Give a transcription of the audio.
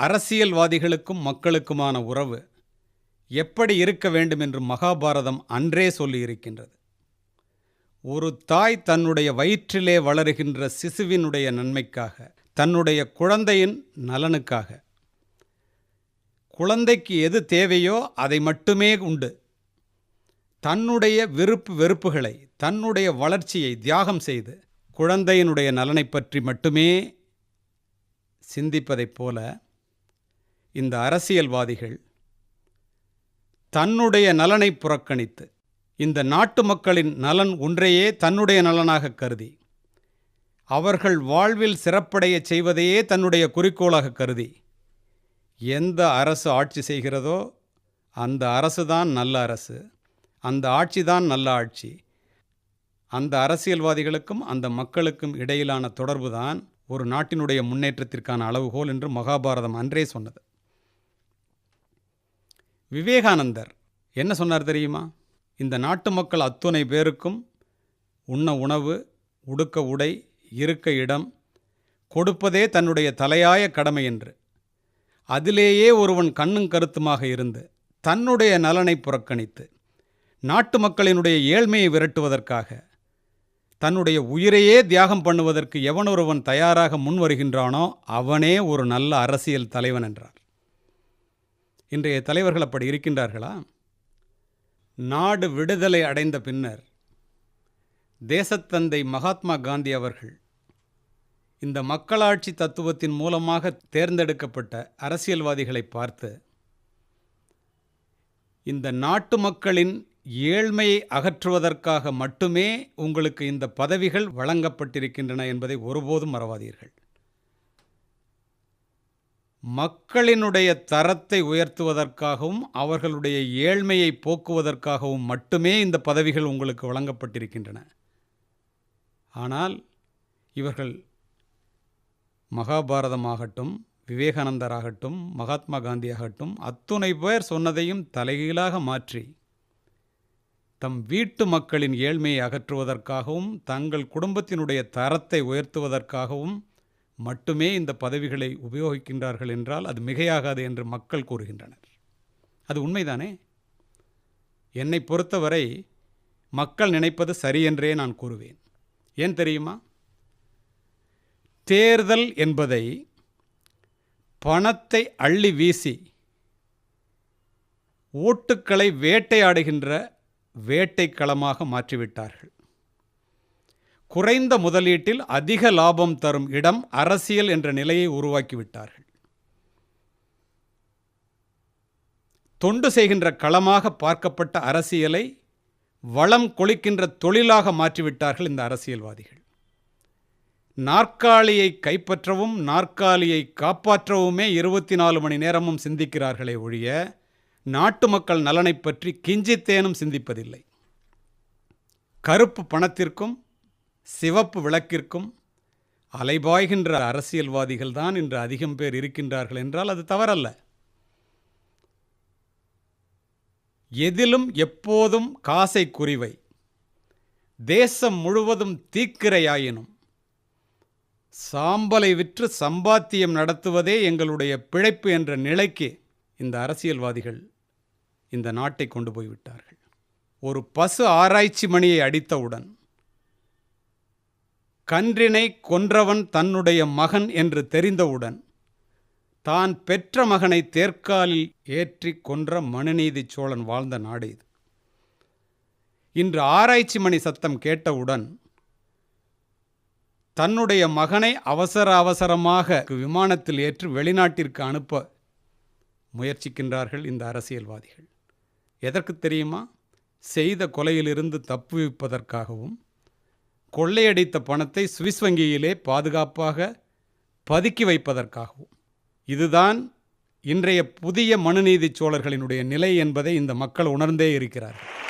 அரசியல்வாதிகளுக்கும் மக்களுக்குமான உறவு எப்படி இருக்க வேண்டும் என்று மகாபாரதம் அன்றே சொல்லியிருக்கின்றது. ஒரு தாய் தன்னுடைய வயிற்றிலே வளருகின்ற சிசுவினுடைய நன்மைக்காக தன்னுடைய குழந்தையின் நலனுக்காக. குழந்தைக்கு எது தேவையோ அதை மட்டுமே உண்டு. தன்னுடைய விருப்பு வெறுப்புகளை தன்னுடைய வளர்ச்சியை தியாகம் செய்து குழந்தையினுடைய நலனை பற்றி மட்டுமே சிந்திப்பதைப் போல இந்த அரசியல்வாதிகள் தன்னுடைய நலனை புறக்கணித்து இந்த நாட்டு மக்களின் நலன் ஒன்றையே தன்னுடைய நலனாக கருதி அவர்கள் வாழ்வில் சிறப்படைய செய்வதையே தன்னுடைய குறிக்கோளாக கருதி எந்த அரசு ஆட்சி செய்கிறதோ அந்த அரசு தான் நல்ல அரசு அந்த ஆட்சி தான் நல்ல ஆட்சி. அந்த அரசியல்வாதிகளுக்கும் அந்த மக்களுக்கும் இடையிலான தொடர்பு தான் ஒரு நாட்டினுடைய முன்னேற்றத்திற்கான அளவுகோல் என்று மகாபாரதம் அன்றே சொன்னது. விவேகானந்தர் என்ன சொன்னார் தெரியுமா? இந்த நாட்டு மக்கள் அத்துணை பேருக்கும் உண்ண உணவு உடுக்க உடை இருக்க இடம் கொடுப்பதே தன்னுடைய தலையாய கடமை என்று. அதிலேயே ஒருவன் கண்ணும் கருத்துமாக இருந்து தன்னுடைய நலனை புறக்கணித்து நாட்டு மக்களினுடைய ஏழ்மையை விரட்டுவதற்காக தன்னுடைய உயிரையே தியாகம் பண்ணுவதற்கு எவனொருவன் தயாராக முன் வருகின்றானோ அவனே ஒரு நல்ல அரசியல் தலைவன் என்றார். இன்றைய தலைவர்கள் அப்படி இருக்கின்றார்களா? நாடு விடுதலை அடைந்த பின்னர் தேசத்தந்தை மகாத்மா காந்தி அவர்கள் இந்த மக்களாட்சி தத்துவத்தின் மூலமாக தேர்ந்தெடுக்கப்பட்ட அரசியல்வாதிகளை பார்த்து இந்த நாட்டு மக்களின் ஏழ்மையை அகற்றுவதற்காக மட்டுமே உங்களுக்கு இந்த பதவிகள் வழங்கப்பட்டிருக்கின்றன என்பதை ஒருபோதும் மறவாதீர்கள். மக்களினுடைய தரத்தை உயர்த்துவதற்காகவும் அவர்களுடைய ஏழ்மையை போக்குவதற்காகவும் மட்டுமே இந்த பதவிகள் உங்களுக்கு வழங்கப்பட்டிருக்கின்றன. ஆனால் இவர்கள் மகாபாரதமாகட்டும் விவேகானந்தராகட்டும் மகாத்மா காந்தியாகட்டும் அத்துணை பேர் சொன்னதையும் தலைகீழாக மாற்றி தம் வீட்டு மக்களின் ஏழ்மையை அகற்றுவதற்காகவும் தங்கள் குடும்பத்தினுடைய தரத்தை உயர்த்துவதற்காகவும் மட்டுமே இந்த பதவிகளை உபயோகிக்கின்றார்கள் என்றால் அது மிகையாகாது என்று மக்கள் கூறுகின்றனர். அது உண்மைதானே? என்னை பொறுத்தவரை மக்கள் நினைப்பது சரியென்றே நான் கூறுவேன். ஏன் தெரியுமா? தேர்தல் என்பதை பணத்தை அள்ளி வீசி ஓட்டுக்களை வேட்டையாடுகின்ற வேட்டைக்களமாக மாற்றிவிட்டார்கள். குறைந்த முதலீட்டில் அதிக லாபம் தரும் இடம் அரசியல் என்ற நிலையை உருவாக்கிவிட்டார்கள். தொண்டு செய்கின்ற களமாக பார்க்கப்பட்ட அரசியலை வளம் கொளிக்கின்ற தொழிலாக மாற்றிவிட்டார்கள் இந்த அரசியல்வாதிகள். நாற்காலியை கைப்பற்றவும் நாற்காலியை காப்பாற்றவுமே இருபத்தி நாலு மணி நேரமும் சிந்திக்கிறார்களே ஒழிய நாட்டு மக்கள் நலனை பற்றி கிஞ்சித்தேனும் சிந்திப்பதில்லை. கருப்பு பணத்திற்கும் சிவப்பு விளக்கிற்கும் அலைபாய்கின்ற அரசியல்வாதிகள் தான் இன்று அதிகம் பேர் இருக்கின்றார்கள் என்றால் அது தவறல்ல. எதிலும் எப்போதும் காசை குறிவை. தேசம் முழுவதும் தீக்கிரையாயினும் சாம்பலை விற்று சம்பாத்தியம் நடத்துவதே எங்களுடைய பிழைப்பு என்ற நிலைக்கு இந்த அரசியல்வாதிகள் இந்த நாட்டை கொண்டு போய்விட்டார்கள். ஒரு பசு ஆராய்ச்சி மணியை அடித்தவுடன் கன்றினை கொன்றவன் தன்னுடைய மகன் என்று தெரிந்தவுடன் தான் பெற்ற மகனை தேர்க்காலில் ஏற்றி கொன்ற மனுநீதி சோழன் வாழ்ந்த நாடு இது. இன்று ஆராய்ச்சி மணி சத்தம் கேட்டவுடன் தன்னுடைய மகனை அவசர அவசரமாக விமானத்தில் ஏற்றி வெளிநாட்டிற்கு அனுப்ப முயற்சிக்கின்றார்கள் இந்த அரசியல்வாதிகள். எதற்கு தெரியுமா? செய்த கொலையிலிருந்து தப்புவிப்பதற்காகவும் கொள்ளையடித்த பணத்தை சுவிஸ் வங்கியிலே பாதுகாப்பாக பதுக்கி வைப்பதற்காகவும். இதுதான் இன்றைய புதிய மனுநீதி சோழர்களினுடைய நிலை என்பதை இந்த மக்கள் உணர்ந்தே இருக்கிறார்கள்.